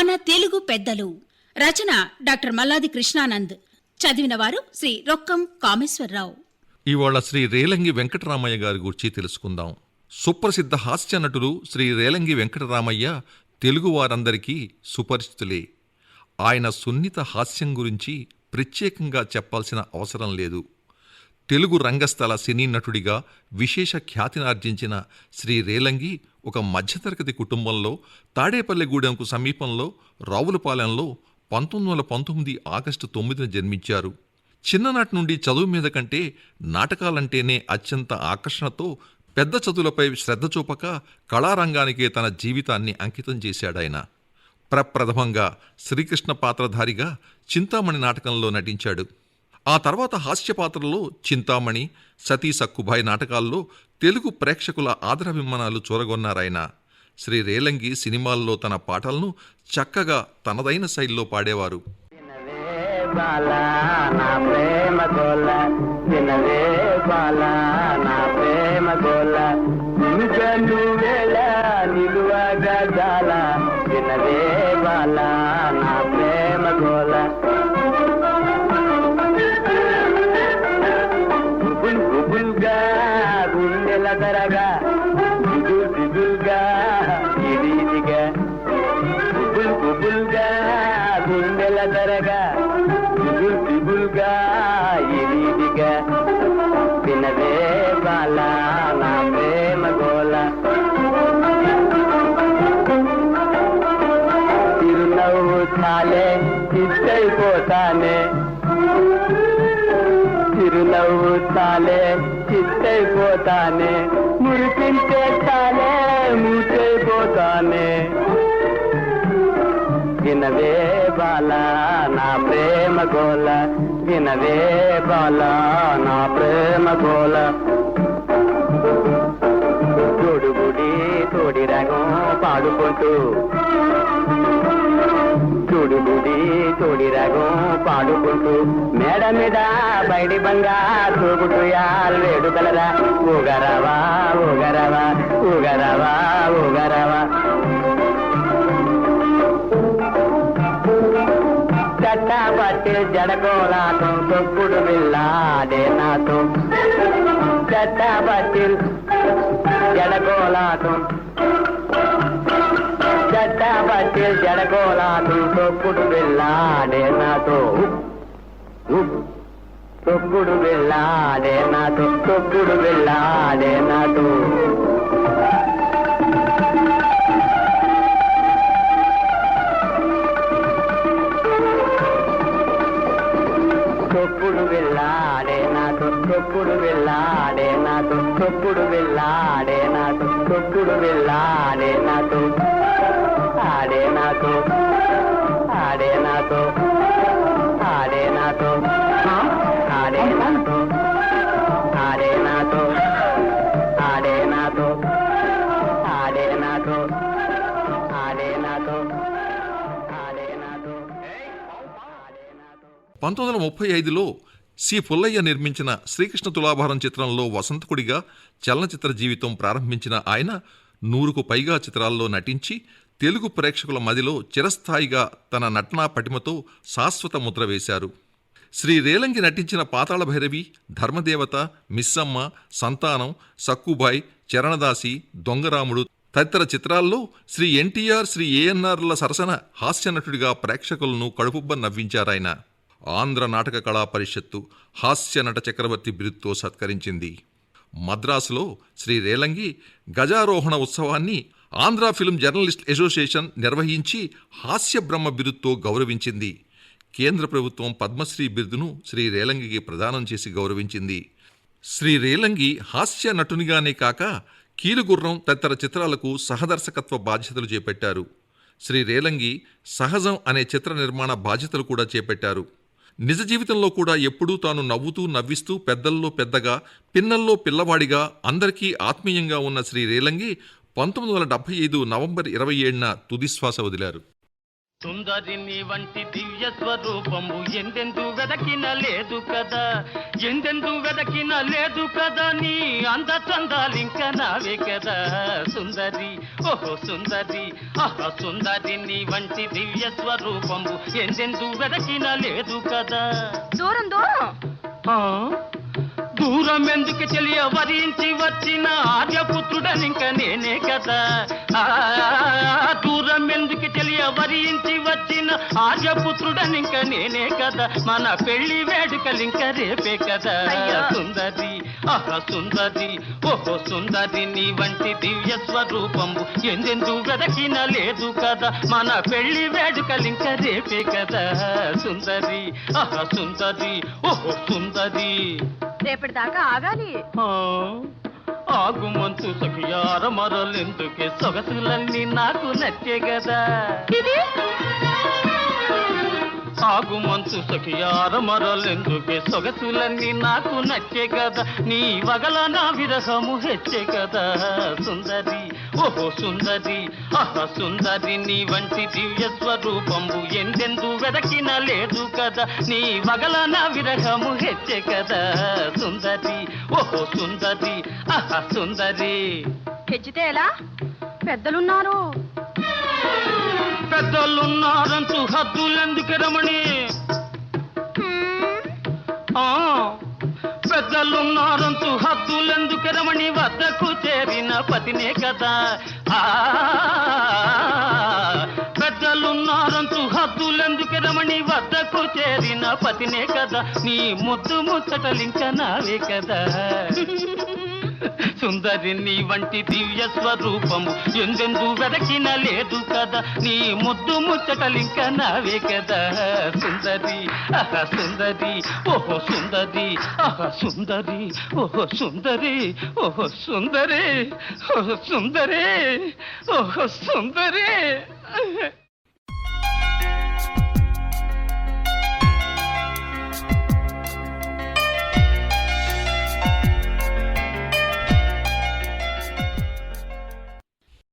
మన తెలుగు పెద్దలు. రచన డాక్టర్ మల్లాది కృష్ణానంద్. చదివిన వారు శ్రీ రొక్కం కామేశ్వరరావు. ఇవాళ శ్రీ రేలంగి వెంకటరామయ్య గారి గురించి తెలుసుకుందాం. సుప్రసిద్ధ హాస్య నటులు శ్రీ రేలంగి వెంకటరామయ్య తెలుగు వారందరికీ సుపరిచితులే. ఆయన సున్నిత హాస్యం గురించి ప్రత్యేకంగా చెప్పాల్సిన అవసరం లేదు. తెలుగు రంగస్థల సినీ నటుడిగా విశేష ఖ్యాతినార్జించిన శ్రీ రేలంగి ఒక మధ్యతరగతి కుటుంబంలో తాడేపల్లిగూడెంకు సమీపంలో రావులపాలెంలో పంతొమ్మిది వందల పంతొమ్మిది ఆగస్టు తొమ్మిదిన జన్మించారు. చిన్ననాటి నుండి చదువు మీద కంటే నాటకాలంటేనే అత్యంత ఆకర్షణతో పెద్ద చదువులపై శ్రద్ధ చూపక కళారంగానికే తన జీవితాన్ని అంకితం చేశాడాయన. ప్రప్రథమంగా శ్రీకృష్ణ పాత్రధారిగా చింతామణి నాటకంలో నటించాడు. ఆ తర్వాత హాస్య పాత్రలో చింతామణి సతీ సక్కుభాయ్ నాటకాల్లో తెలుగు ప్రేక్షకుల ఆదరాభిమానాలు చూరగొన్నారాయన. శ్రీ రేలంగి సినిమాల్లో తన పాటలను చక్కగా తనదైన శైలిలో పాడేవారు. నా ప్రేమ దిగరగా దిగులు దిగులుగా ఇది ఇదిగా బుబుల్ బుబుల్గా గుండెల ధరగా. దిగులు దిగులుగా ఇది ఇదిగా వినవే బాల నా ప్రేమ తిరునవ్వు చాలే ఇచ్చైపోతానే. చిరునవ్వు చాలే చిత్తైపోతానే. మురిపించే చాలే మూచైపోతానే వినవే బాల నా ప్రేమ గోల. వినవే బాల నా ప్రేమ గోల. తోడుగుడి తోడి రగం పాడుకుంటూ. గుడి తోడి రగం పాడుకుంటూ మేడ మీద బయటి బంగా తూగుతూ యాల్ వేడుకలరా ఊగరవా ఊగరవా ఊగరవా ఊగరవా చట్టపట్టి జడకోలాటం తొక్కుడు వెళ్ళాడే నాతో చట్ట పట్టి జడకోలాటం చట్టపట్టి జడకోలాటం తొక్కుడు వెళ్ళాడే నాతో. తొక్కుడు వెళ్ళాడే నాతో. తొక్కుడు వెళ్ళాడే నాతో. తొక్కుడు వెళ్ళాడే నాతో. తొక్కుడు వెళ్ళాడే నాతో. తొక్కుడు వెళ్ళాడే నాతో. తొక్కుడు వెళ్ళాడే నాతో. ఆడే నాతో ఆడే నాతో ఆడే నాతో ఆడే నాతో ఆడే నాతో ఆడే నాతో ఆడే నాతో ఆడే నాతో ఆడే నాతో పంతొమ్మిది వందల ముప్పై ఐదులో సి. పుల్లయ్య నిర్మించిన శ్రీకృష్ణ తులాభారం చిత్రంలో వసంతకుడిగా చలనచిత్ర జీవితం ప్రారంభించిన ఆయన నూరుకు పైగా చిత్రాల్లో నటించి తెలుగు ప్రేక్షకుల మదిలో చిరస్థాయిగా తన నటనా పటిమతో శాశ్వత ముద్ర వేశారు. శ్రీ రేలంగి నటించిన పాతాళ భైరవి ధర్మదేవత మిస్సమ్మ సంతానం సక్కుబాయ్ చరణదాసి దొంగరాముడు తదితర చిత్రాల్లో శ్రీ ఎన్టీఆర్ శ్రీ ఏఎన్ఆర్ల సరసన హాస్య నటుడిగా ప్రేక్షకులను కడుపుబ్బ నవ్వించారాయన. ఆంధ్ర నాటక కళా పరిషత్తు హాస్య నట చక్రవర్తి బిరుద్తో సత్కరించింది. మద్రాసులో శ్రీ రేలంగి గజారోహణ ఉత్సవాన్ని ఆంధ్ర ఫిల్మ్ జర్నలిస్ట్ అసోసియేషన్ నిర్వహించి హాస్య బ్రహ్మ బిరుదుతో గౌరవించింది. కేంద్ర ప్రభుత్వం పద్మశ్రీ బిరుదును శ్రీ రేలంగికి ప్రదానం చేసి గౌరవించింది. శ్రీ రేలంగి హాస్య నటునిగానే కాక కీలుగుర్రం తదితర చిత్రాలకు సహదర్శకత్వ బాధ్యతలు చేపట్టారు. శ్రీ రేలంగి సహజం అనే చిత్ర నిర్మాణ బాధ్యతలు కూడా చేపట్టారు. నిజ జీవితంలో కూడా ఎప్పుడూ తాను నవ్వుతూ నవ్విస్తూ పెద్దల్లో పెద్దగా పిన్నల్లో పిల్లవాడిగా అందరికీ ఆత్మీయంగా ఉన్న శ్రీ రేలంగి పంతొమ్మిది వందల డెబ్బై ఐదు నవంబర్ ఇరవై ఏడున తుదిశ్వాస వదిలారు. సుందరిని వంటి దివ్య స్వరూపము ఎందెందు వెదకిన లేదు కదా? ఎందెందు వెదకిన లేదు కదా? నీ అంద చందాలింక నావే కదా? సుందరి ఓహో సుందరి ఆహా సుందరిని వంటి దివ్య స్వరూపము ఎందెందు వెదకిన లేదు కదా? దూరం దూరం. ఆ? దూరం ఎందుకు తెలియ వరించి వచ్చిన ఆర్యపుత్రుడనింక నేనే కదా. ఆ, దూరం ఎందుకు తెలియ వరించి వచ్చిన ఆర్యపుత్రుడనింక నేనే కదా. మన పెళ్ళి వేడుకలింక రేపే కదా. సుందరి ఆహా సుందరి ఓహో సుందరి నీ వంటి దివ్య స్వరూపము ఎందెందు వెదకిన లేదు కదా. మన పెళ్ళి వేడుకలింక రేపే కదా. సుందరి ఆహా సుందరి ఓహో సుందరి. రేపటి దాకా ఆగాలి. ఆ, ఆగుమంతు సఖియార మరలెందుకే? సొగసులన్నీ నాకు నచ్చే కదా ఆగు మంచు సఖియార మరలెందుకే సొగసులన్నీ నాకు నచ్చే కదా. నీ వగల నా విరహము హెచ్చే కదా. సుందరి ఓహో సుందరి అహ సుందరి నీ వంటి దివ్య స్వరూపంబు ఎందెందు వెదకిన లేదు కదా. నీ వగల నా విరహము హెచ్చే కదా. సుందరి ఓహో సుందరి ఆహా సుందరి. హెచ్చితే ఎలా? పెద్దలున్నారు. పెద్దలున్నారంటూ హద్దులెందుకు రమణి? పెద్దలున్నారంటూ హద్దులెందుకు రమణి? వద్దకు చేరిన పతినే కదా. ఆ పెద్దలున్నారంటూ హద్దులెందుకు రమణి? వద్దకు చేరిన పతినే కదా. నీ ముద్దు ముచ్చటలించనావే కదా. సుందరి నీ వంటి దివ్య స్వరూపము ఎందెందు వెదకిన లేదు కదా? నీ ముద్దు ముచ్చటలింక నావే కదా? సుందరి ఆహా సుందరి ఓహో సుందరి ఆహా సుందరి ఓహో సుందరి ఓహో సుందరి ఓహో సుందరి ఓహో సుందరి.